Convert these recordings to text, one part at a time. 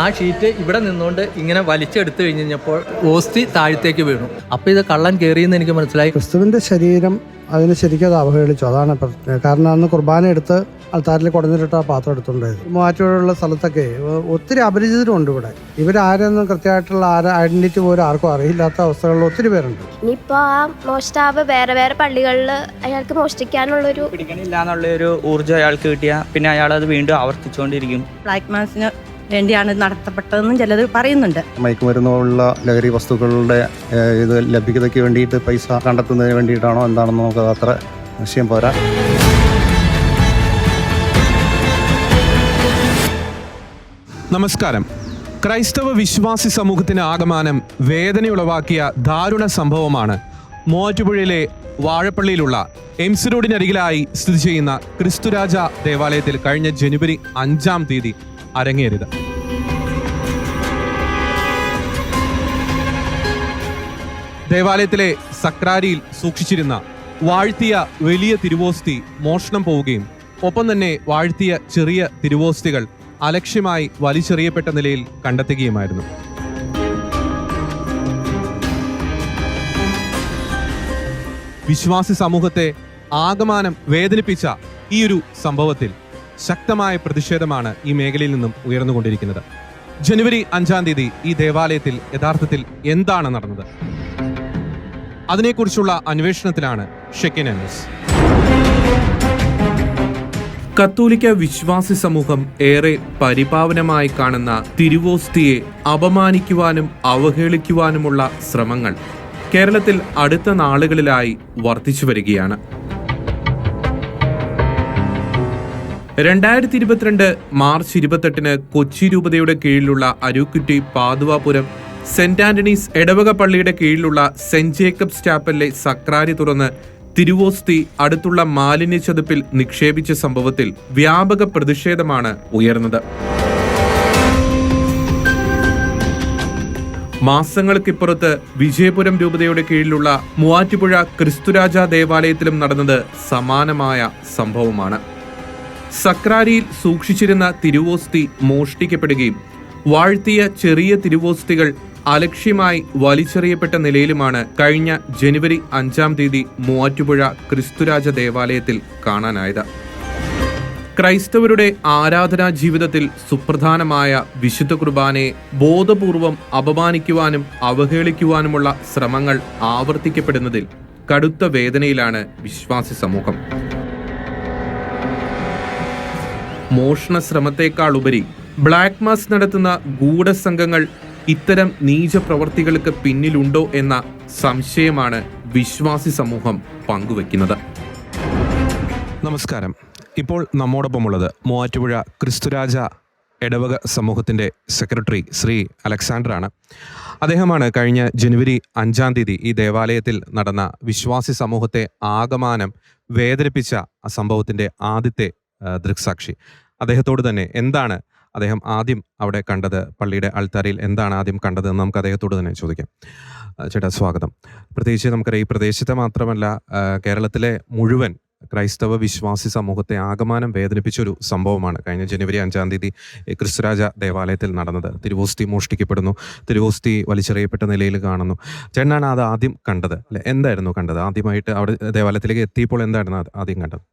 ആ ഷീറ്റ് ഇവിടെ നിന്നുകൊണ്ട് ഇങ്ങനെ വലിച്ചെടുത്തു കഴിഞ്ഞപ്പോൾ ഓസ്തി താഴത്തേക്ക് വീണു. അപ്പോൾ ഇത് കള്ളൻ കയറിയെന്ന് എനിക്ക് മനസ്സിലായി. ക്രിസ്തുവിന്റെ ശരീരം അതിന് ശരിക്കും അത് അവഹേളിച്ചു. അതാണ് പ്രശ്നം. കാരണം അന്ന് കുർബാന എടുത്ത് അൾത്താരിൽ കുടഞ്ഞിട്ട് ആ പാത്രം എടുത്തുകൊണ്ടായത് മൂവാറ്റുപുഴയുള്ള സ്ഥലത്തൊക്കെ ഒത്തിരി അപരിചിതരുണ്ട് ഇവിടെ. ഇവരാരെന്നും കൃത്യമായിട്ടുള്ള ആരെ ഐഡന്റിറ്റി പോലും ആർക്കും അറിയില്ലാത്ത അവസ്ഥകളിൽ ഒത്തിരി പേരുണ്ട്. ഇനിയിപ്പോ ആ മോഷ്ടാവ് വേറെ വേറെ പള്ളികളിൽ അയാൾക്ക് മോഷ്ടിക്കാനുള്ളൊരു പിടിക്കണില്ല എന്നുള്ള ഒരു ഊർജം അയാൾക്ക് കിട്ടിയ പിന്നെ അയാൾ അത് വീണ്ടും ആവർത്തിച്ചുകൊണ്ടിരിക്കും. ബ്ലാക്ക് മാൻസിന് വേണ്ടിയാണ് നടത്തപ്പെട്ടതെന്നും ചിലർ പറയുന്നുണ്ട്. മയക്കുമരുന്നുള്ള ലഹരി വസ്തുക്കളുടെ ഇത് ലഭ്യതയ്ക്ക് വേണ്ടിയിട്ട് പൈസ കണ്ടെത്തുന്നതിന് വേണ്ടിയിട്ടാണോ എന്താണെന്ന് നമുക്ക് അത്ര നിശ്ചയം പോരാ. നമസ്കാരം. ക്രൈസ്തവ വിശ്വാസി സമൂഹത്തിന് ആകമാനം വേദനയുളവാക്കിയ ദാരുണ സംഭവമാണ് മൂവാറ്റുപുഴയിലെ വാഴപ്പള്ളിയിലുള്ള എംസ് റോഡിനരികിലായി സ്ഥിതി ചെയ്യുന്ന ക്രിസ്തുരാജ ദേവാലയത്തിൽ കഴിഞ്ഞ ജനുവരി അഞ്ചാം തീയതി അരങ്ങേറിയത്. ദേവാലയത്തിലെ സക്രാരിയിൽ സൂക്ഷിച്ചിരുന്ന വാഴ്ത്തിയ വലിയ തിരുവോസ്തി മോഷണം പോവുകയും ഒപ്പം തന്നെ വാഴ്ത്തിയ ചെറിയ തിരുവോസ്തികൾ അലക്ഷ്യമായി വലിച്ചെറിയപ്പെട്ട നിലയിൽ കണ്ടെത്തുകയുമായിരുന്നു. വിശ്വാസി സമൂഹത്തെ ആകമാനം വേദനിപ്പിച്ച ഈ ഒരു സംഭവത്തിൽ ശക്തമായ പ്രതിഷേധമാണ് ഈ മേഖലയിൽ നിന്നും ഉയർന്നുകൊണ്ടിരിക്കുന്നത്. ജനുവരി അഞ്ചാം തീയതി ഈ ദേവാലയത്തിൽ യഥാർത്ഥത്തിൽ എന്താണ് നടന്നത്? അതിനെക്കുറിച്ചുള്ള അന്വേഷണത്തിലാണ് ഷെക്കിൻ അനസ് കത്തോലിക്ക വിശ്വാസി സമൂഹം ഏറെ പരിപാവനമായി കാണുന്ന തിരുവോസ്തിയെ അപമാനിക്കുവാനും അവഹേളിക്കുവാനുമുള്ള ശ്രമങ്ങൾ കേരളത്തിൽ അടുത്ത നാളുകളിലായി വർദ്ധിച്ചു വരികയാണ്. രണ്ടായിരത്തി ഇരുപത്തിരണ്ട് മാർച്ച് ഇരുപത്തെട്ടിന് കൊച്ചി രൂപതയുടെ കീഴിലുള്ള അരൂക്കുറ്റി പാതുവാപുരം സെന്റ് ആന്റണീസ് എടവക പള്ളിയുടെ കീഴിലുള്ള സെന്റ് ജേക്കബ്സ് ചാപ്പലിലെ സക്രാരി തുറന്ന് തിരുവോസ്തി അടുത്തുള്ള മാലിന്യ ചതുപ്പിൽ നിക്ഷേപിച്ച സംഭവത്തിൽ വ്യാപക പ്രതിഷേധമാണ് ഉയർന്നത്. മാസങ്ങൾക്കിപ്പുറത്ത് വിജയപുരം രൂപതയുടെ കീഴിലുള്ള മൂവാറ്റുപുഴ ക്രിസ്തുരാജ ദേവാലയത്തിലും നടന്നത് സമാനമായ സംഭവമാണ്. സക്രാരിയിൽ സൂക്ഷിച്ചിരുന്ന തിരുവോസ്തി മോഷ്ടിക്കപ്പെടുകയും വാഴ്ത്തിയ ചെറിയ തിരുവോസ്തികൾ അലക്ഷ്യമായി വലിച്ചെറിയപ്പെട്ട നിലയിലുമാണ് കഴിഞ്ഞ ജനുവരി അഞ്ചാം തീയതി മൂവാറ്റുപുഴ ക്രിസ്തുരാജ ദേവാലയത്തിൽ കാണാനായത്. ക്രൈസ്തവരുടെ ആരാധനാ ജീവിതത്തിൽ സുപ്രധാനമായ വിശുദ്ധ കുർബാനയെ ബോധപൂർവം അപമാനിക്കുവാനും അവഹേളിക്കുവാനുമുള്ള ശ്രമങ്ങൾ ആവർത്തിക്കപ്പെടുന്നതിൽ കടുത്ത വേദനയിലാണ് വിശ്വാസി സമൂഹം. മോഷണ ശ്രമത്തേക്കാൾ ഉപരി ബ്ലാക്ക് മാസ് നടത്തുന്ന ഗൂഢസംഘങ്ങൾ ഇത്തരം നീച പ്രവർത്തികൾക്ക് പിന്നിലുണ്ടോ എന്ന സംശയമാണ് വിശ്വാസി സമൂഹം പങ്കുവെക്കുന്നത് നമസ്കാരം. ഇപ്പോൾ നമ്മോടൊപ്പമുള്ളത് മൂവാറ്റുപുഴ ക്രിസ്തുരാജ ഇടവക സമൂഹത്തിന്റെ സെക്രട്ടറി ശ്രീ അലക്സാണ്ടറാണ്. അദ്ദേഹമാണ് കഴിഞ്ഞ ജനുവരി അഞ്ചാം തീയതി ഈ ദേവാലയത്തിൽ നടന്ന വിശ്വാസി സമൂഹത്തെ ആകമാനം വേദനിപ്പിച്ച സംഭവത്തിന്റെ ആദ്യത്തെ ദൃക്സാക്ഷി. അദ്ദേഹത്തോട് തന്നെ എന്താണ് അദ്ദേഹം ആദ്യം അവിടെ കണ്ടത്? പള്ളിയുടെ അൾത്താരയിൽ എന്താണ് ആദ്യം കണ്ടത് എന്ന് നമുക്ക് അദ്ദേഹത്തോട് തന്നെ ചോദിക്കാം. ചേട്ടാ സ്വാഗതം. പ്രത്യേകിച്ച് നമുക്കറിയാം ഈ പ്രദേശത്തെ മാത്രമല്ല കേരളത്തിലെ മുഴുവൻ ക്രൈസ്തവ വിശ്വാസി സമൂഹത്തെ ആകമാനം വേദനിപ്പിച്ച ഒരു സംഭവമാണ്. കഴിഞ്ഞ ജനുവരി അഞ്ചാം തീയതി ക്രിസ്തുരാജ ദേവാലയത്തിൽ നടന്നത്. തിരുവോസ്തി മോഷ്ടിക്കപ്പെടുന്നു. തിരുവോസ്തി വലിച്ചെറിയപ്പെട്ട നിലയിൽ കാണുന്നു. ചേട്ടനാണ് അത് ആദ്യം കണ്ടത് അല്ലെ? എന്തായിരുന്നു കണ്ടത്? ആദ്യമായിട്ട് അവിടെ ദേവാലയത്തിലേക്ക് എത്തിയപ്പോൾ എന്തായിരുന്നു ആദ്യം കണ്ടത്?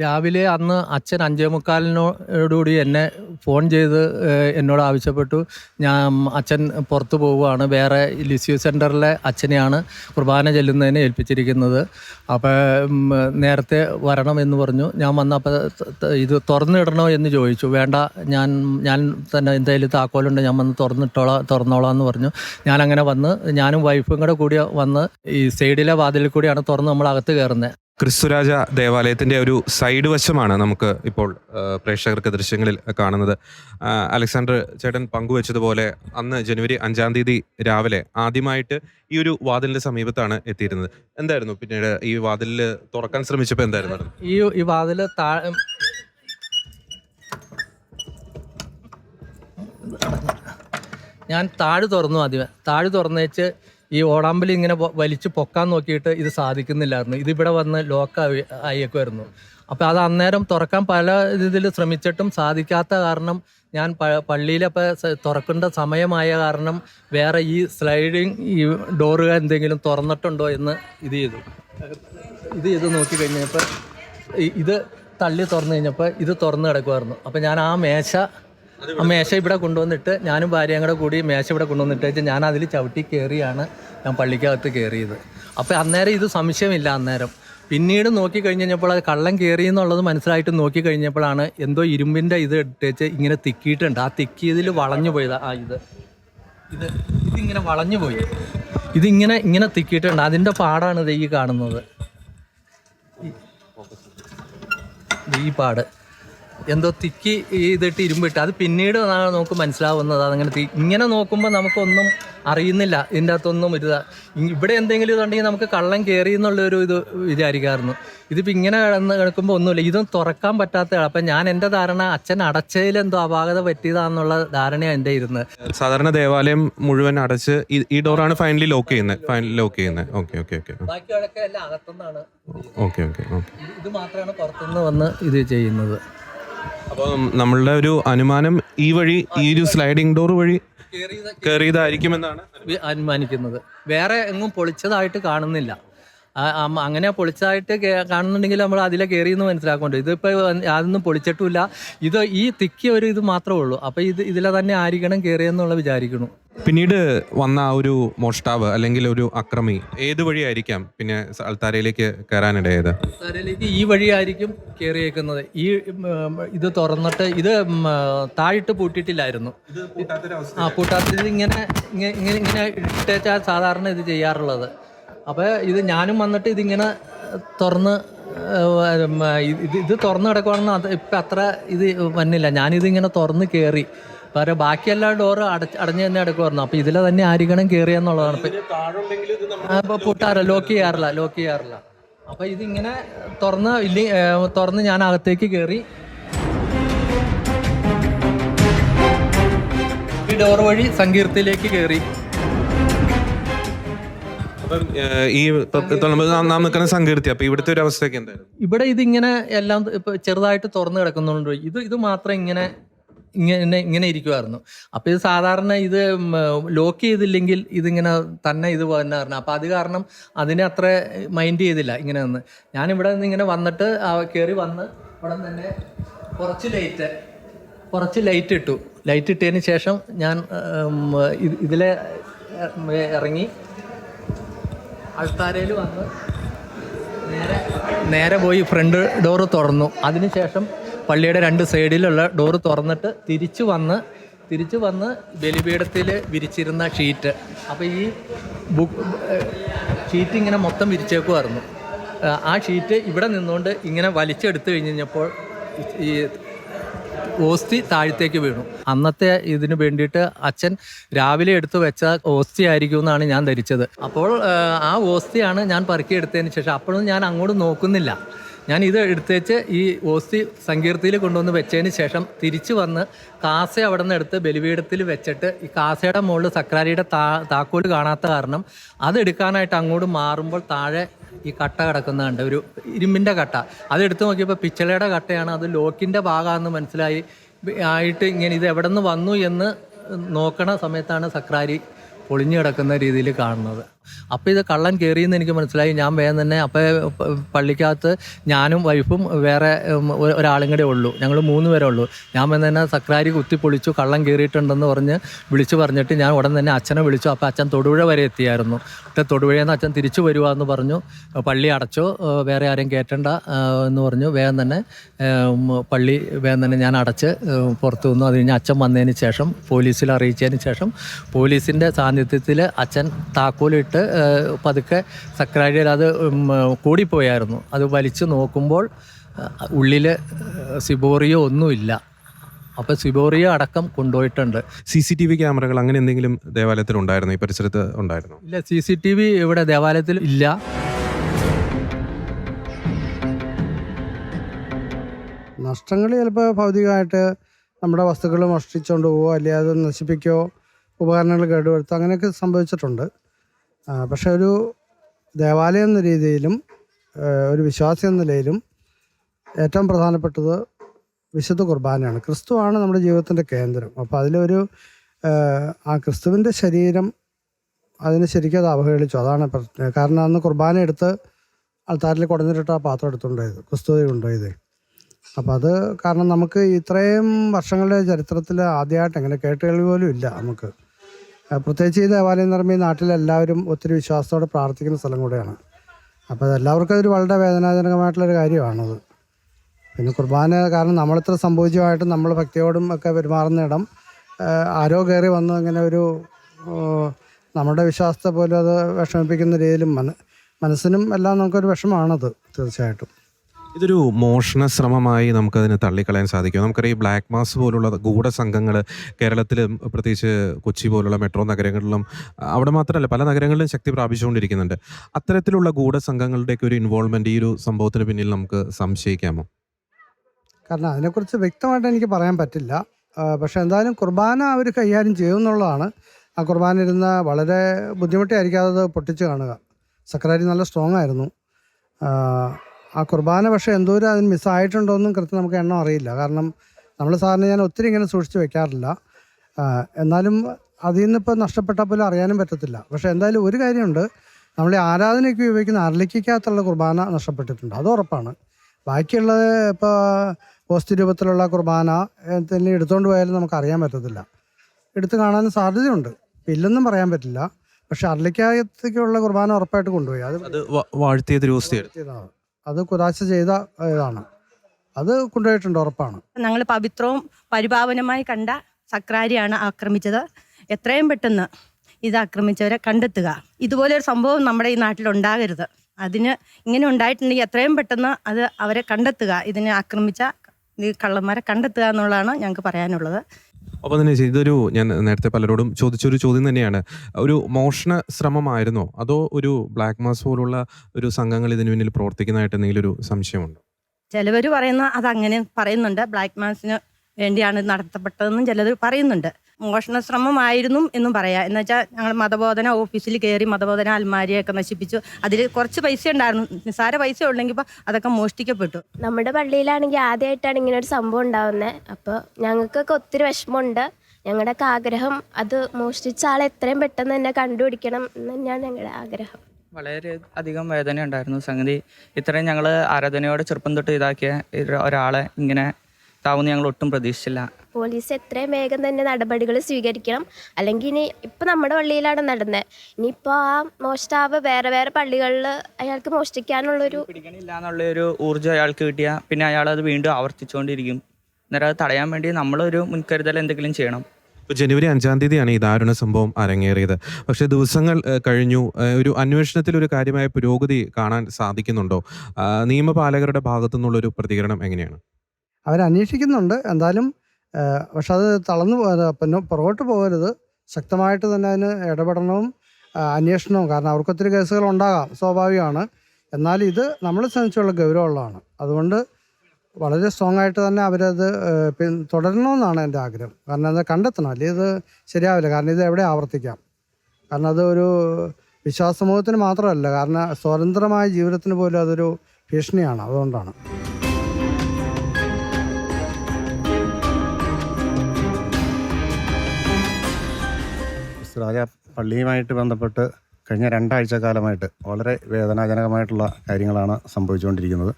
രാവിലെ അന്ന് അച്ഛൻ അഞ്ചേ മുക്കാലിനോടുകൂടി എന്നെ ഫോൺ ചെയ്ത് എന്നോട് ആവശ്യപ്പെട്ടു. ഞാൻ അച്ഛൻ പുറത്തു പോവുകയാണ്. വേറെ ലിസ്യു സെന്ററിലെ അച്ഛനെയാണ് കുർബാന ചെല്ലുന്നതിന് ഏൽപ്പിച്ചിരിക്കുന്നത്. അപ്പോൾ നേരത്തെ വരണം എന്ന് പറഞ്ഞു. ഞാൻ വന്നപ്പോൾ ഇത് തുറന്നിടണോ എന്ന് ചോദിച്ചു. വേണ്ട ഞാൻ ഞാൻ തന്നെ എന്തെങ്കിലും താക്കോലുണ്ട് ഞാൻ വന്ന് തുറന്നിട്ടോളാം തുറന്നോളാം എന്ന് പറഞ്ഞു. ഞാനങ്ങനെ വന്ന് ഞാനും വൈഫും കൂടെ കൂടി വന്ന് ഈ സൈഡിലെ വാതിലിൽ കൂടിയാണ് തുറന്ന് നമ്മൾ അകത്ത് കയറുന്നത്. ക്രിസ്തുരാജ ദേവാലയത്തിന്റെ ഒരു സൈഡ് വശമാണ് നമുക്ക് ഇപ്പോൾ പ്രേക്ഷകർക്ക് ദൃശ്യങ്ങളിൽ കാണുന്നത്. അലക്സാണ്ടർ ചേട്ടൻ പങ്കുവച്ചതുപോലെ അന്ന് ജനുവരി അഞ്ചാം തീയതി രാവിലെ ആദ്യമായിട്ട് ഈ ഒരു വാതിലിന്റെ സമീപത്താണ് എത്തിയിരുന്നത്. എന്തായിരുന്നു പിന്നീട് ഈ വാതിലിൽ തുറക്കാൻ ശ്രമിച്ചപ്പോൾ എന്തായിരുന്നു ഈ ഈ വാതിൽ താഴെ ഞാൻ താഴ് തുറന്നു ആദ്യമേ. താഴ് തുറന്നേച്ച് ഈ ഓടാമ്പലി ഇങ്ങനെ വലിച്ചു പൊക്കാൻ നോക്കിയിട്ട് ഇത് സാധിക്കുന്നില്ലായിരുന്നു. ഇതിവിടെ വന്ന് ലോക്ക് ആയിക്കുമായിരുന്നു അപ്പോൾ അത് അന്നേരം തുറക്കാൻ പല ഇതിൽ ശ്രമിച്ചിട്ടും സാധിക്കാത്ത കാരണം ഞാൻ പ- പള്ളിയിലപ്പോൾ സ- തുറക്കേണ്ട സമയമായ കാരണം വേറെ ഈ സ്ലൈഡിങ് ഈ ഡോറ് എന്തെങ്കിലും തുറന്നിട്ടുണ്ടോ എന്ന് ഇത് ചെയ്തു. ഇത് ചെയ്ത് നോക്കി കഴിഞ്ഞപ്പോൾ ഇത് തള്ളി തുറന്നു കഴിഞ്ഞപ്പോൾ ഇത് തുറന്ന് കിടക്കുമായിരുന്നു അപ്പോൾ ഞാൻ ആ മേശ ആ മേശ ഇവിടെ കൊണ്ടുവന്നിട്ട് ഞാനും ഭാര്യയും കൂടെ കൂടി മേശ ഇവിടെ കൊണ്ടുവന്നിട്ട് വെച്ചാൽ ഞാൻ അതിൽ ചവിട്ടി കയറിയാണ് ഞാൻ പള്ളിക്കകത്ത് കയറിയത് അപ്പോൾ അന്നേരം ഇത് സംശയമില്ല അന്നേരം. പിന്നീട് നോക്കി കഴിഞ്ഞപ്പോൾ അത് കള്ളം കയറി എന്നുള്ളത് മനസ്സിലായിട്ട് നോക്കി കഴിഞ്ഞപ്പോഴാണ് എന്തോ ഇരുമ്പിന്റെ ഇത് ഇട്ടേച്ച് ഇങ്ങനെ തിക്കിയിട്ടുണ്ട്. ആ തിക്കിയതിൽ വളഞ്ഞു പോയത്. ആ ഇത്. ഇത് ഇതിങ്ങനെ വളഞ്ഞു പോയി. ഇതിങ്ങനെ ഇങ്ങനെ തിക്കിയിട്ടുണ്ട്. അതിന്റെ പാടാണ് ഇത് ഈ കാണുന്നത്. ഈ പാട്. എന്തോ തിക്കി ഇതിട്ട് ഇരുമ്പിട്ട്. അത് പിന്നീട് നമുക്ക് മനസ്സിലാവുന്നത്. അതങ്ങനെ ഇങ്ങനെ നോക്കുമ്പോൾ നമുക്കൊന്നും അറിയുന്നില്ല. ഇതിന്റെ അകത്തൊന്നും ഇത് ഇവിടെ എന്തെങ്കിലും ഇതുണ്ടെങ്കിൽ നമുക്ക് കള്ളം കയറി എന്നുള്ളൊരു ഇത് വിചാരിക്കാമായിരുന്നു ഇതിപ്പോൾ ഇങ്ങനെ കിടന്ന് കിടക്കുമ്പോൾ ഒന്നുമില്ല. ഇതും തുറക്കാൻ പറ്റാത്ത അപ്പം ഞാൻ എന്റെ ധാരണ അച്ഛൻ അടച്ചതിൽ എന്തോ അപാകത പറ്റിയതാണെന്നുള്ള ധാരണയാണ് എന്റെ ഇരുന്നത് സാധാരണ ദേവാലയം മുഴുവൻ അടച്ച് ഈ- ഡോറാണ് ഫൈനലി ലോക്ക് ചെയ്യുന്നത്. ഫൈനലി ലോക്ക് ചെയ്യുന്നത്. ഓക്കെ ഓക്കെ ഓക്കെ ബാക്കിയൊക്കെ എല്ലാം അകത്തുനിന്നാണ്. ഓക്കെ ഓക്കെ ഓക്കെ ഇത് ഇത് മാത്രമാണ് പുറത്തുനിന്ന് വന്ന് ഇത് ചെയ്യുന്നത്. അപ്പം നമ്മളുടെ ഒരു അനുമാനം ഈ വഴി ഈ ഒരു സ്ലൈഡിംഗ് ഡോർ വഴി കയറിയതായിരിക്കുമെന്നാണ് അനുമാനിക്കുന്നത്. വേറെ എങ്ങും പൊളിച്ചതായിട്ട് കാണുന്നില്ല. അങ്ങനെ പൊളിച്ചായിട്ട് കാണുന്നുണ്ടെങ്കിൽ നമ്മൾ അതിലെ കയറി എന്ന് മനസ്സിലാക്കുന്നുണ്ട് ഇതിപ്പോൾ അതൊന്നും പൊളിച്ചിട്ടുമില്ല. ഇത് ഈ തിക്കിയ ഒരു ഇത് മാത്രമേ ഉള്ളൂ. അപ്പോൾ ഇത് ഇതിലെ തന്നെ ആയിരിക്കണം കയറിയെന്നുള്ള വിചാരിക്കുന്നു. പിന്നീട് വന്ന ആ ഒരു മോഷ്ടാവ് അല്ലെങ്കിൽ ഒരു അക്രമി ഏത് വഴിയായിരിക്കാം പിന്നെ അൾത്താരയിലേക്ക് കയറാനിടയത്? അൽത്താരയിലേക്ക് ഈ വഴിയായിരിക്കും കയറിയേക്കുന്നത് ഈ ഇത് തുറന്നിട്ട് ഇത് താഴിട്ട് പൂട്ടിയിട്ടില്ലായിരുന്നു. ആ പൂട്ടാത്തത് ഇങ്ങനെ ഇങ്ങനെ ഇങ്ങനെ ഇങ്ങനെ ഇട്ടേച്ചാൽ സാധാരണ ഇത് ചെയ്യാറുള്ളത്. അപ്പോൾ ഇത് ഞാനും വന്നിട്ട് ഇതിങ്ങനെ തുറന്ന് ഇത് ഇത് തുറന്ന് കിടക്കുവാണെന്ന് അത് ഇപ്പം അത്ര ഇത് വന്നില്ല. ഞാനിതിങ്ങനെ തുറന്ന് കയറി വേറെ ബാക്കിയെല്ലാം ഡോറ് അടച്ച് അടഞ്ഞു തന്നെ കിടക്കുമായിരുന്നു അപ്പോൾ ഇതിലെ തന്നെ ആയിരിക്കണം കയറിയെന്നുള്ളതാണ് അപ്പോൾ പൂട്ടാറില്ല ലോക്ക് ചെയ്യാറില്ല ലോക്ക് ചെയ്യാറില്ല. അപ്പോൾ ഇതിങ്ങനെ തുറന്ന് ഇല്ല തുറന്ന് ഞാൻ അകത്തേക്ക് കയറി ഈ ഡോർ വഴി സങ്കീർത്തിലേക്ക് കയറി ഈ നാം നിൽക്കുന്ന അപ്പൊ ഇവിടുത്തെ ഒരു അവസ്ഥയൊക്കെ എന്തായിരുന്നു? ഇവിടെ ഇതിങ്ങനെ എല്ലാം ഇപ്പൊ ചെറുതായിട്ട് തുറന്നു കിടക്കുന്നുണ്ട് ഇത് ഇത് മാത്രം ഇങ്ങനെ ഇങ്ങനെ ഇങ്ങനെ ഇരിക്കുമായിരുന്നു അപ്പോൾ ഇത് സാധാരണ ഇത് ലോക്ക് ചെയ്തില്ലെങ്കിൽ ഇതിങ്ങനെ തന്നെ ഇത് തന്നെ പറഞ്ഞു അപ്പോൾ അത് കാരണം അതിനെ അത്ര മൈൻഡ് ചെയ്തില്ല ഇങ്ങനെ ഞാൻ ഞാനിവിടെ നിന്ന് ഇങ്ങനെ വന്നിട്ട് കയറി വന്ന് ഇവിടെ തന്നെ കുറച്ച് ലൈറ്റ് കുറച്ച് ലൈറ്റ് ഇട്ടു. ലൈറ്റ് ഇട്ടതിന് ശേഷം ഞാൻ ഇതിലെ ഇറങ്ങി അൾത്താരയിൽ വന്ന്. നേരെ നേരെ പോയി ഫ്രണ്ട് ഡോറ് തുറന്നു. അതിനുശേഷം പള്ളിയുടെ രണ്ട് സൈഡിലുള്ള ഡോറ് തുറന്നിട്ട് തിരിച്ചു വന്ന് തിരിച്ചു വന്ന് ബലിപീഠത്തിൽ വിരിച്ചിരുന്ന ഷീറ്റ്. അപ്പോൾ ഈ ബുക്ക് ഷീറ്റ് ഇങ്ങനെ മൊത്തം വിരിച്ചേക്കുമായിരുന്നു ആ, ഷീറ്റ് ഇവിടെ നിന്നുകൊണ്ട് ഇങ്ങനെ വലിച്ചെടുത്തു കഴിഞ്ഞ് കഴിഞ്ഞപ്പോൾ ഈ ഓസ്തി താഴത്തേക്ക് വീണു. അന്നത്തെ ഇതിന് വേണ്ടിയിട്ട് അച്ഛൻ രാവിലെ എടുത്തു വെച്ച ഓസ്തി ആയിരിക്കും എന്നാണ് ഞാൻ ധരിച്ചത്. അപ്പോൾ ആ, ഓസ്തിയാണ് ഞാൻ പറക്കിയെടുത്തതിന് ശേഷം അപ്പോഴും ഞാൻ അങ്ങോട്ട് നോക്കുന്നില്ല. ഞാൻ ഇത് എടുത്തേച്ച് ഈ ഓസ്തി സങ്കീർത്തിയിൽ കൊണ്ടുവന്ന് വെച്ചതിന് ശേഷം തിരിച്ചു വന്ന് കാസ അവിടെ നിന്ന് എടുത്ത് ബലിപീഠത്തിൽ വെച്ചിട്ട് ഈ കാസയുടെ മുകളിൽ സക്രാരിയുടെ താ താക്കോൽ കാണാത്ത കാരണം അതെടുക്കാനായിട്ട് അങ്ങോട്ട് മാറുമ്പോൾ താഴെ ഈ കട്ട കിടക്കുന്നുണ്ട്. ഒരു ഇരുമ്പിന്റെ കട്ട. അത് എടുത്തു നോക്കിയപ്പോൾ പിച്ചളയുടെ കട്ടയാണ്. അത് ലോക്കിന്റെ ഭാഗമാണെന്ന് മനസ്സിലായി. ആയിട്ട് ഇങ്ങനെ ഇത് എവിടെ നിന്ന് വന്നു എന്ന് നോക്കണ സമയത്താണ് സക്രാരി പൊളിഞ്ഞു കിടക്കുന്ന രീതിയിൽ കാണുന്നത്. അപ്പോൾ ഇത് കള്ളൻ കയറിയെന്ന് എനിക്ക് മനസ്സിലായി. ഞാൻ വേഗം തന്നെ അപ്പോൾ പള്ളിക്കകത്ത് ഞാനും വൈഫും വേറെ ഒരാളും കൂടെ ഉള്ളൂ. ഞങ്ങൾ മൂന്ന് പേരേ ഉള്ളൂ. ഞാൻ വേഗം തന്നെ സക്രാരി കുത്തി പൊളിച്ചു കള്ളൻ കയറിയിട്ടുണ്ടെന്ന് പറഞ്ഞ് വിളിച്ചു പറഞ്ഞിട്ട് ഞാൻ ഉടൻ തന്നെ അച്ഛനെ വിളിച്ചു. അപ്പോൾ അച്ഛൻ തൊടുപുഴ വരെ എത്തിയായിരുന്നു. എന്നിട്ട് തൊടുപുഴയിൽ നിന്ന് അച്ഛൻ തിരിച്ചു വരുവാന്ന് പറഞ്ഞു. പള്ളി അടച്ചു. വേറെ ആരെയും കയറ്റണ്ട എന്ന് പറഞ്ഞു. വേഗം തന്നെ പള്ളി വേഗം തന്നെ ഞാൻ അടച്ച് പുറത്ത് വന്നു. അത് കഴിഞ്ഞ് അച്ഛൻ വന്നതിന് ശേഷം പോലീസിൽ അറിയിച്ചതിന് ശേഷം പോലീസിന്റെ സാന്നിധ്യത്തിൽ അച്ഛൻ താക്കോലിട്ട് ഏഹ് പതുക്കെ സക്രാരിയിൽ അത് കൂടിപ്പോയായിരുന്നു. അത് വലിച്ചു നോക്കുമ്പോൾ ഉള്ളിൽ സിബോറിയോ ഒന്നുമില്ല. അപ്പോൾ സിബോറിയ അടക്കം കൊണ്ടുപോയിട്ടുണ്ട്. സി സി ടി വി ക്യാമറകൾ അങ്ങനെ എന്തെങ്കിലും ദേവാലയത്തിൽ ഉണ്ടായിരുന്നു ഈ പരിസരത്ത് ഉണ്ടായിരുന്നു? ഇല്ല സി സി ടി വി ഇവിടെ ദേവാലയത്തിൽ ഇല്ല. നഷ്ടങ്ങൾ ചിലപ്പോൾ ഭൗതികമായിട്ട് നമ്മുടെ വസ്തുക്കൾ മോഷ്ടിച്ചുകൊണ്ട് പോവുക അല്ലെങ്കിൽ അത് നശിപ്പിക്കുകയോ ഉപകരണങ്ങൾ കേടുവരുത്തുക അങ്ങനെയൊക്കെ സംഭവിച്ചിട്ടുണ്ട്. പക്ഷെ ഒരു ദേവാലയം എന്ന രീതിയിലും ഒരു വിശ്വാസി എന്ന നിലയിലും ഏറ്റവും പ്രധാനപ്പെട്ടത് വിശുദ്ധ കുർബാനയാണ്. ക്രിസ്തുവാണ് നമ്മുടെ ജീവിതത്തിന്റെ കേന്ദ്രം. അപ്പോൾ അതിലൊരു ആ ക്രിസ്തുവിന്റെ ശരീരം അതിന് ശരിക്കും അത് അവഹേളിച്ചു. അതാണ് പ്രശ്നം. കാരണം അന്ന് കുർബാന എടുത്ത് ആൾത്താരിൽ കുടഞ്ഞിട്ട് ആ പാത്രം എടുത്തുണ്ടായത് ക്രിസ്തു കൊണ്ടുപോയത്. അപ്പോൾ അത് കാരണം നമുക്ക് ഇത്രയും വർഷങ്ങളുടെ ചരിത്രത്തിൽ ആദ്യമായിട്ട് അങ്ങനെ കേട്ടുകേൾവി പോലും ഇല്ല നമുക്ക്. പ്രത്യേകിച്ച് ഈ ദേവാലയം എന്ന് പറയുമ്പോൾ നാട്ടിലെല്ലാവരും ഒത്തിരി വിശ്വാസത്തോടെ പ്രാർത്ഥിക്കുന്ന സ്ഥലം കൂടെയാണ്. അപ്പോൾ അതെല്ലാവർക്കും അതൊരു വളരെ വേദനാജനകമായിട്ടുള്ളൊരു കാര്യമാണത്. പിന്നെ കുർബാന കാരണം നമ്മളിത്ര സംഭവിച്ചതായിട്ടും നമ്മൾ ഭക്തിയോടും ഒക്കെ പെരുമാറുന്ന ഇടം ആരോ കയറി വന്ന് ഇങ്ങനെ ഒരു നമ്മുടെ വിശ്വാസത്തെ പോലും അത് വിഷമിപ്പിക്കുന്ന രീതിയിലും മന മനസ്സിനും എല്ലാം നമുക്കൊരു വിഷമമാണത് തീർച്ചയായിട്ടും. ഇതൊരു മോഷണ ശ്രമമായി നമുക്കതിനെ തള്ളിക്കളയാൻ സാധിക്കും. നമുക്കറിയാം ഈ ബ്ലാക്ക് മാസ് പോലുള്ള ഗൂഢസംഘങ്ങൾ കേരളത്തിൽ പ്രത്യേകിച്ച് കൊച്ചി പോലുള്ള മെട്രോ നഗരങ്ങളിലും അവിടെ മാത്രമല്ല പല നഗരങ്ങളിലും ശക്തി പ്രാപിച്ചുകൊണ്ടിരിക്കുന്നുണ്ട്. അത്തരത്തിലുള്ള ഗൂഢസംഘങ്ങളുടെയൊക്കെ ഒരു ഇൻവോൾവ്മെന്റ് ഈ ഒരു സംഭവത്തിന് പിന്നിൽ നമുക്ക് സംശയിക്കാമോ? കാരണം അതിനെക്കുറിച്ച് വ്യക്തമായിട്ട് എനിക്ക് പറയാൻ പറ്റില്ല. പക്ഷേ എന്തായാലും കുർബാന അവർ കൈകാര്യം ചെയ്യുമെന്നുള്ളതാണ് ആ കുർബാന ഇരുന്ന വളരെ ബുദ്ധിമുട്ടിയായിരിക്കാതെ അത് പൊട്ടിച്ച് കാണുക. സക്രാരി നല്ല സ്ട്രോങ് ആയിരുന്നു. ആ, കുർബാന പക്ഷേ എന്തോരം അതിന് മിസ്സായിട്ടുണ്ടോ എന്നും കൃത്യം നമുക്ക് എണ്ണം അറിയില്ല. കാരണം നമ്മൾ സാറിന് ഞാൻ ഒത്തിരി ഇങ്ങനെ സൂക്ഷിച്ച് വെക്കാറില്ല. എന്നാലും അതിൽ നിന്നിപ്പോൾ നഷ്ടപ്പെട്ട നഷ്ടപ്പെട്ടാൽ പോലും അറിയാനും പറ്റത്തില്ല. പക്ഷേ എന്തായാലും ഒരു കാര്യമുണ്ട്. നമ്മൾ ഈ ആരാധനയ്ക്ക് ഉപയോഗിക്കുന്ന അരളിക്കകത്തുള്ള കുർബാന നഷ്ടപ്പെട്ടിട്ടുണ്ട്. അത് ഉറപ്പാണ്. ബാക്കിയുള്ളത് ഇപ്പോൾ പോസ്റ്റ് രൂപത്തിലുള്ള കുർബാന എന്തെങ്കിലും എടുത്തുകൊണ്ട് പോയാലും നമുക്ക് അറിയാൻ പറ്റത്തില്ല. എടുത്തു കാണാനും സാധ്യതയുണ്ട്. ഇല്ലെന്നും പറയാൻ പറ്റില്ല. പക്ഷെ അരളിക്കകത്തേക്കുള്ള കുർബാന ഉറപ്പായിട്ട് കൊണ്ടുപോയി. അത് അത് അത് കുരാശ ചെയ്ത ഇതാണ്. അത് കൊണ്ടുപോയിട്ടുണ്ട് ഉറപ്പാണ്. ഞങ്ങൾ പവിത്രവും പരിപാവനമായി കണ്ട സക്രാരിയാണ് ആക്രമിച്ചത്. എത്രയും പെട്ടെന്ന് ഇത് ആക്രമിച്ചവരെ കണ്ടെത്തുക. ഇതുപോലെ ഒരു സംഭവം നമ്മുടെ ഈ നാട്ടിൽ ഉണ്ടാകരുത്. അതിന് ഇങ്ങനെ ഉണ്ടായിട്ടുണ്ടെങ്കിൽ എത്രയും പെട്ടെന്ന് അത് അവരെ കണ്ടെത്തുക. ഇതിനെ ആക്രമിച്ച ഈ കള്ളന്മാരെ കണ്ടെത്തുക എന്നുള്ളതാണ് ഞങ്ങൾക്ക് പറയാനുള്ളത്. അപ്പോൾ തന്നെ ഇതൊരു ഞാൻ നേരത്തെ പലരോടും ചോദിച്ചൊരു ചോദ്യം തന്നെയാണ്. ഒരു മോഷണ ശ്രമമായിരുന്നോ? അതോ ഒരു ബ്ലാക്ക് മാസ് പോലുള്ള ഒരു സംഘങ്ങൾ ഇതിനു പിന്നിൽ പ്രവർത്തിക്കുന്നതായിട്ട് എന്തെങ്കിലും ഒരു സംശയമുണ്ടോ? ചിലവർ പറയുന്ന അതങ്ങനെ പറയുന്നുണ്ട്. ബ്ലാക്ക് മാസിന് വേണ്ടിയാണ് നടത്തപ്പെട്ടതെന്നും ചിലർ പറയുന്നുണ്ട്. മോഷണ ശ്രമമായിരുന്നു എന്നും പറയാം. എന്ന് വെച്ചാൽ ഞങ്ങൾ മതബോധന ഓഫീസിൽ കയറി മതബോധന അൽമാരിയൊക്കെ നശിപ്പിച്ചു. അതിൽ കുറച്ച് പൈസ ഉണ്ടായിരുന്നു നിസ്സാര പൈസ ഉണ്ടെങ്കിൽ ഇപ്പോൾ അതൊക്കെ മോഷ്ടിക്കപ്പെട്ടു. നമ്മുടെ പള്ളിയിലാണെങ്കിൽ ആദ്യമായിട്ടാണ് ഇങ്ങനെ ഒരു സംഭവം ഉണ്ടാവുന്നത്. അപ്പോൾ ഞങ്ങൾക്കൊക്കെ ഒത്തിരി വിഷമമുണ്ട്. ഞങ്ങളുടെയൊക്കെ ആഗ്രഹം അത് മോഷ്ടിച്ച ആളെ എത്രയും പെട്ടെന്ന് തന്നെ കണ്ടുപിടിക്കണം എന്ന് തന്നെയാണ് ഞങ്ങളുടെ ആഗ്രഹം. വളരെ അധികം വേദന ഉണ്ടായിരുന്നു സംഗതി. ഇത്രയും ഞങ്ങൾ ആരാധനയോടെ ചെറുപ്പം തൊട്ട് ഇതാക്കിയ ഒരാളെ ഇങ്ങനെ ഇതാവുമെന്ന് ഞങ്ങൾ ഒട്ടും പ്രതീക്ഷിച്ചില്ല. പോലീസ് എത്രയും വേഗം തന്നെ നടപടികൾ സ്വീകരിക്കണം. അല്ലെങ്കിൽ ഇനി ഇപ്പം നമ്മുടെ പള്ളിയിലാണ് നടന്നത് ഇനിയിപ്പോൾ ആ മോഷ്ടാവ് വേറെ വേറെ പള്ളികളിൽ അയാൾക്ക് മോഷ്ടിക്കാനുള്ളൊരു പിടിക്കണില്ല എന്നുള്ള ഒരു ഊർജം അയാൾക്ക് കിട്ടിയ പിന്നെ അയാൾ അത് വീണ്ടും ആവർത്തിച്ചുകൊണ്ടിരിക്കും. അന്നേരം അത് തടയാൻ വേണ്ടി നമ്മളൊരു മുൻകരുതൽ എന്തെങ്കിലും ചെയ്യണം. ഇപ്പോൾ ജനുവരി അഞ്ചാം തീയതിയാണ് ഈ ദാരുണ സംഭവം അരങ്ങേറിയത്. പക്ഷേ ദിവസങ്ങൾ ഏഹ്, കഴിഞ്ഞു. ഏഹ്, ഒരു അന്വേഷണത്തിൽ ഒരു കാര്യമായ പുരോഗതി കാണാൻ സാധിക്കുന്നുണ്ടോ? ആ, നിയമപാലകരുടെ ഭാഗത്തു നിന്നുള്ളൊരു പ്രതികരണം എങ്ങനെയാണ്? അവരന്വേഷിക്കുന്നുണ്ട്. എന്തായാലും പക്ഷെ അത് തളർന്നു പിന്നെ പുറകോട്ട് പോകരുത്. ശക്തമായിട്ട് തന്നെ അതിന് ഇടപെടണവും അന്വേഷണവും കാരണം അവർക്കൊത്തിരി കേസുകൾ ഉണ്ടാകാം സ്വാഭാവികമാണ്. എന്നാൽ ഇത് നമ്മളെ സംബന്ധിച്ചുള്ള ഗൗരവമുള്ളതാണ്. അതുകൊണ്ട് വളരെ സ്ട്രോങ് ആയിട്ട് തന്നെ അവരത് തുടരണമെന്നാണ് എന്റെ ആഗ്രഹം. കാരണം അത് കണ്ടെത്തണം. അല്ലെങ്കിൽ ഇത് ശരിയാവില്ല. കാരണം ഇത് എവിടെ ആവർത്തിക്കാം? കാരണം അത് ഒരു വിശ്വാസ മാത്രമല്ല. കാരണം സ്വതന്ത്രമായ ജീവിതത്തിന് പോലും അതൊരു ഭീഷണിയാണ്. അതുകൊണ്ടാണ്. രാജ പള്ളിയുമായിട്ട് ബന്ധപ്പെട്ട് കഴിഞ്ഞ രണ്ടാഴ്ച കാലമായിട്ട് വളരെ വേദനാജനകമായിട്ടുള്ള കാര്യങ്ങളാണ് സംഭവിച്ചുകൊണ്ടിരിക്കുന്നത്.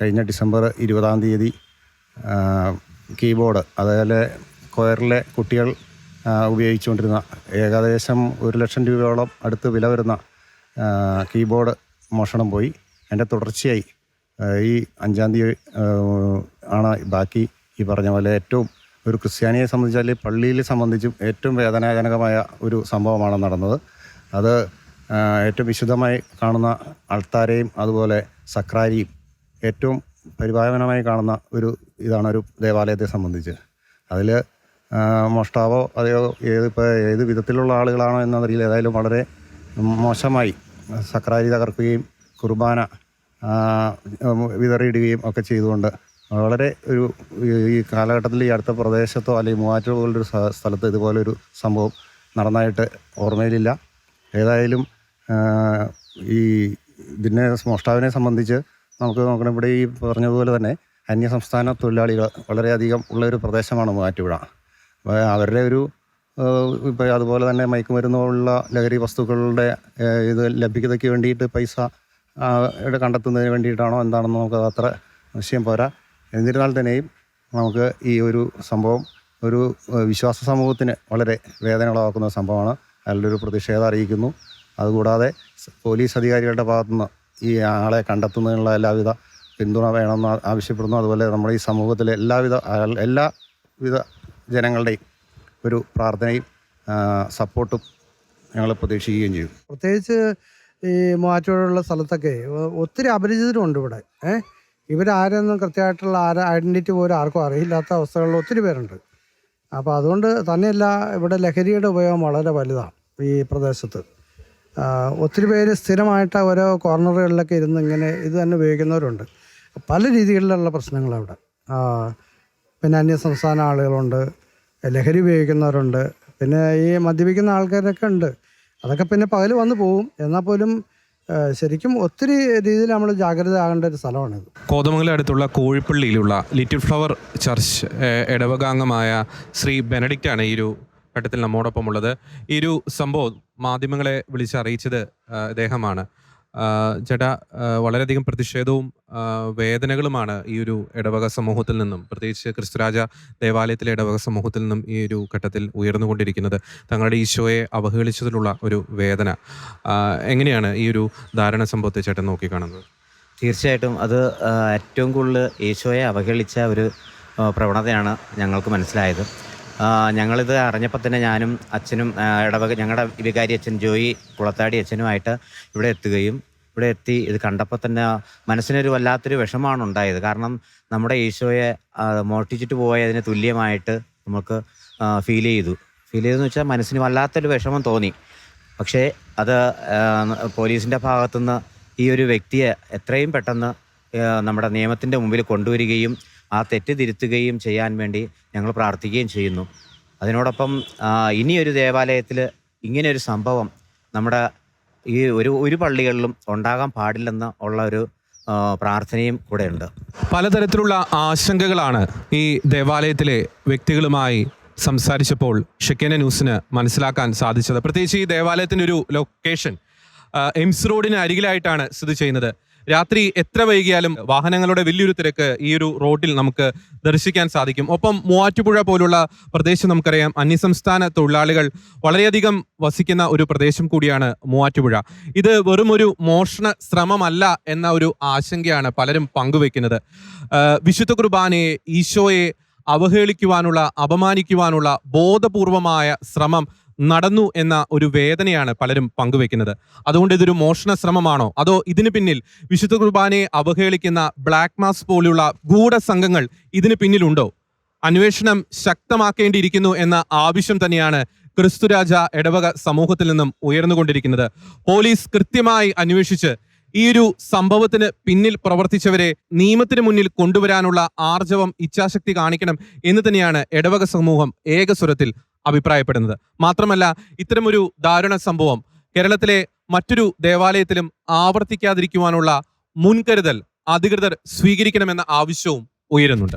കഴിഞ്ഞ ഡിസംബർ ഇരുപതാം തീയതി കീബോർഡ് അതേപോലെ കൊയറിലെ കുട്ടികൾ ഉപയോഗിച്ചുകൊണ്ടിരുന്ന ഏകദേശം ഒരു ലക്ഷം രൂപയോളം അടുത്ത് വില വരുന്ന കീബോർഡ് മോഷണം പോയി. അതിന്റെ തുടർച്ചയായി ഈ അഞ്ചാം തീയതി ആണ് ബാക്കി ഈ പറഞ്ഞ പോലെ ഏറ്റവും ഒരു ക്രിസ്ത്യാനിയെ സംബന്ധിച്ചാൽ പള്ളിയിൽ സംബന്ധിച്ചും ഏറ്റവും വേദനാജനകമായ ഒരു സംഭവമാണ് നടന്നത്. അത് ഏറ്റവും വിശുദ്ധമായി കാണുന്ന അൾത്താരയും അതുപോലെ സക്രാരിയും ഏറ്റവും പരിപാലനമായി കാണുന്ന ഒരു ഇതാണ് ഒരു ദേവാലയത്തെ സംബന്ധിച്ച്. അതിൽ മോഷ്ടാവോ അതെയോ ഏത് ഇപ്പോൾ ഏത് വിധത്തിലുള്ള ആളുകളാണോ എന്നറിയില്ല. ഏതായാലും വളരെ മോശമായി സക്രാരി തകർക്കുകയും കുർബാന വിതറിയിടുകയും ഒക്കെ ചെയ്തുകൊണ്ട് വളരെ ഒരു ഈ- കാലഘട്ടത്തിൽ ഈ അടുത്ത പ്രദേശത്തോ അല്ലെങ്കിൽ മൂവാറ്റുപുഴ പോലൊരു സ്ഥ- സ്ഥലത്ത് ഇതുപോലൊരു സംഭവം നടന്നതായിട്ട് ഓർമ്മയിലില്ല. ഏതായാലും ഈ ഇതിനെ മോഷ്ടാവിനെ സംബന്ധിച്ച് നമുക്ക് നോക്കണം ഇവിടെ ഈ പറഞ്ഞതുപോലെ തന്നെ അന്യസംസ്ഥാന തൊഴിലാളികൾ വളരെയധികം ഉള്ളൊരു പ്രദേശമാണ് മൂവാറ്റുപുഴ. അവരുടെ ഒരു ഇപ്പോൾ അതുപോലെ തന്നെ മയക്കുമരുന്നുള്ള ലഹരി വസ്തുക്കളുടെ ഇത് ലഭ്യതയ്ക്ക് വേണ്ടിയിട്ട് പൈസ കണ്ടെത്തുന്നതിന് വേണ്ടിയിട്ടാണോ എന്താണെന്ന് നമുക്ക് അത്ര നിശ്ചയം പോരാ. എന്നിരുന്നാൽ തന്നെയും നമുക്ക് ഈ ഒരു സംഭവം ഒരു വിശ്വാസ സമൂഹത്തിന് വളരെ വേദനകളാക്കുന്ന സംഭവമാണ്. അതിലൊരു പ്രതിഷേധം അറിയിക്കുന്നു. അതുകൂടാതെ പോലീസ് അധികാരികളുടെ ഭാഗത്തുനിന്ന് ഈ ആളെ കണ്ടെത്തുന്നതിനുള്ള എല്ലാവിധ പിന്തുണ വേണമെന്ന് ആവശ്യപ്പെടുന്നു. അതുപോലെ നമ്മുടെ ഈ സമൂഹത്തിലെ എല്ലാവിധ എല്ലാ എല്ലാവിധ ജനങ്ങളുടെയും ഒരു പ്രാർത്ഥനയും സപ്പോർട്ടും ഞങ്ങൾ പ്രതീക്ഷിക്കുകയും ചെയ്യും. പ്രത്യേകിച്ച് ഈ മാറ്റോടുള്ള സ്ഥലത്തൊക്കെ ഒത്തിരി അപരിചിതരുണ്ട് ഇവിടെ. ഏഹ് ഇവരാരെയൊന്നും കൃത്യമായിട്ടുള്ള ആര ഐഡന്റിറ്റി പോലും ആർക്കും അറിയില്ലാത്ത അവസ്ഥകളിൽ ഒത്തിരി പേരുണ്ട്. അപ്പോൾ അതുകൊണ്ട് തന്നെയല്ല ഇവിടെ ലഹരിയുടെ ഉപയോഗം വളരെ വലുതാണ് ഈ പ്രദേശത്ത്. ഒത്തിരി പേര് സ്ഥിരമായിട്ട് ഓരോ കോർണറുകളിലൊക്കെ ഇരുന്ന് ഇങ്ങനെ ഇത് തന്നെ ഉപയോഗിക്കുന്നവരുണ്ട്. പല രീതികളിലുള്ള ആ, പിന്നെ അന്യസംസ്ഥാന ആളുകളുണ്ട് ലഹരി ഉപയോഗിക്കുന്നവരുണ്ട് പിന്നെ ഈ മദ്യപിക്കുന്ന ആൾക്കാരൊക്കെ ഉണ്ട്. അതൊക്കെ പിന്നെ പകൽ വന്നു പോവും. എന്നാൽ പോലും ശരിക്കും ഒത്തിരി രീതിയിൽ നമ്മൾ ജാഗ്രത ആകേണ്ട ഒരു സ്ഥലമാണിത് കോതമംഗലം അടുത്തുള്ള കോഴിപ്പള്ളിയിലുള്ള ലിറ്റിൽ ഫ്ലവർ ചർച്ച് ഇടവകാംഗമായ ശ്രീ ബെനഡിക്റ്റ് ആണ് ഈ ഒരു ഘട്ടത്തിൽ നമ്മോടൊപ്പം ഉള്ളത് ഈ ഒരു സംഭവം മാധ്യമങ്ങളെ വിളിച്ചറിയിച്ചത് അദ്ദേഹമാണ് ചേട്ടാ വളരെയധികം പ്രതിഷേധവും വേദനകളുമാണ് ഈ ഒരു ഇടവക സമൂഹത്തിൽ നിന്നും പ്രത്യേകിച്ച് ക്രിസ്തുരാജ ദേവാലയത്തിലെ ഇടവക സമൂഹത്തിൽ നിന്നും ഈ ഒരു ഘട്ടത്തിൽ ഉയർന്നുകൊണ്ടിരിക്കുന്നത്. തങ്ങളുടെ ഈശോയെ അവഹേളിച്ചതിലുള്ള ഒരു വേദന. എങ്ങനെയാണ് ഈ ഒരു ധാരണ സംഭവത്തെ ചേട്ടൻ നോക്കിക്കാണുന്നത്? തീർച്ചയായിട്ടും അത് ഏറ്റവും കൂടുതൽ ഈശോയെ അവഹേളിച്ച ഒരു പ്രവണതയാണ് ഞങ്ങൾക്ക് മനസ്സിലായത്. ഞങ്ങളിത് അറിഞ്ഞപ്പോൾ തന്നെ ഞാനും അച്ഛനും ഇടവക ഞങ്ങളുടെ വികാരി അച്ഛൻ ജോയി കുളത്താടി അച്ഛനുമായിട്ട് ഇവിടെ എത്തുകയും ഇവിടെ എത്തി ഇത് കണ്ടപ്പോൾ തന്നെ മനസ്സിനൊരു വല്ലാത്തൊരു വിഷമമാണ് ഉണ്ടായത്. കാരണം നമ്മുടെ ഈശോയെ മോഷ്ടിച്ചിട്ട് പോയതിന് തുല്യമായിട്ട് നമുക്ക് ഫീൽ ചെയ്തു. ഫീൽ ചെയ്തെന്ന് വെച്ചാൽ മനസ്സിന് വല്ലാത്തൊരു വിഷമം തോന്നി. പക്ഷേ അത് പോലീസിന്റെ ഭാഗത്തുനിന്ന് ഈ ഒരു വ്യക്തിയെ എത്രയും പെട്ടെന്ന് നമ്മുടെ നിയമത്തിന്റെ മുമ്പിൽ കൊണ്ടുവരികയും ആ തെറ്റ് തിരുത്തുകയും ചെയ്യാൻ വേണ്ടി ഞങ്ങൾ പ്രാർത്ഥിക്കുകയും ചെയ്യുന്നു. അതിനോടൊപ്പം ഇനിയൊരു ദേവാലയത്തിൽ ഇങ്ങനെയൊരു സംഭവം നമ്മുടെ ഈ ഒരു ഒരു പള്ളികളിലും ഉണ്ടാകാൻ പാടില്ലെന്ന് ഉള്ള ഒരു പ്രാർത്ഥനയും കൂടെ ഉണ്ട് പലതരത്തിലുള്ള ആശങ്കകളാണ് ഈ ദേവാലയത്തിലെ വ്യക്തികളുമായി സംസാരിച്ചപ്പോൾ ഷെക്കേന ന്യൂസിന് മനസ്സിലാക്കാൻ സാധിച്ചത്. പ്രത്യേകിച്ച് ഈ ദേവാലയത്തിന്റെ ഒരു ലൊക്കേഷൻ എംസ് റോഡിന് അരികിലായിട്ടാണ് സ്ഥിതി ചെയ്യുന്നത്. രാത്രി എത്ര വൈകിയാലും വാഹനങ്ങളുടെ വലിയൊരു തിരക്ക് ഈ ഒരു റോഡിൽ നമുക്ക് ദർശിക്കാൻ സാധിക്കും. ഒപ്പം മൂവാറ്റുപുഴ പോലുള്ള പ്രദേശം നമുക്കറിയാം. അന്യസംസ്ഥാന തൊഴിലാളികൾ വളരെയധികം വസിക്കുന്ന ഒരു പ്രദേശം കൂടിയാണ് മൂവാറ്റുപുഴ. ഇത് വെറും ഒരു മോഷണ ശ്രമമല്ല എന്ന ഒരു ആശങ്കയാണ് പലരും പങ്കുവെക്കുന്നത്. വിശുദ്ധ കുർബാനയെ ഈശോയെ അവഹേളിക്കുവാനുള്ള അപമാനിക്കുവാനുള്ള ബോധപൂർവമായ ശ്രമം നടന്നു എന്ന ഒരു വേദനയാണ് പലരും പങ്കുവെക്കുന്നത്. അതുകൊണ്ട് ഇതൊരു മോഷണ ശ്രമമാണോ? അതോ ഇതിന് പിന്നിൽ വിശുദ്ധ കുർബാനയെ അവഹേളിക്കുന്ന ബ്ലാക്ക് മാസ് പോലുള്ള ഗൂഢസംഘങ്ങൾ ഇതിന് പിന്നിലുണ്ടോ? അന്വേഷണം ശക്തമാക്കേണ്ടിയിരിക്കുന്നു എന്ന ആവശ്യം തന്നെയാണ് ക്രിസ്തുരാജ ഇടവക സമൂഹത്തിൽ നിന്നും ഉയർന്നുകൊണ്ടിരിക്കുന്നത്. പോലീസ് കൃത്യമായി അന്വേഷിച്ച് ഈ ഒരു സംഭവത്തിന് പിന്നിൽ പ്രവർത്തിച്ചവരെ നിയമത്തിന് മുന്നിൽ കൊണ്ടുവരാനുള്ള ആർജവം ഇച്ഛാശക്തി കാണിക്കണം എന്ന് തന്നെയാണ് ഇടവക സമൂഹം ഏകസ്വരത്തിൽ അഭിപ്രായപ്പെടുന്നത്. മാത്രമല്ല ഇത്തരമൊരു ദാരുണ സംഭവം കേരളത്തിലെ മറ്റൊരു ദേവാലയത്തിലും ആവർത്തിക്കാതിരിക്കുവാനുള്ള മുൻകരുതൽ അധികൃതർ സ്വീകരിക്കണമെന്ന ആവശ്യവും ഉയരുന്നുണ്ട്.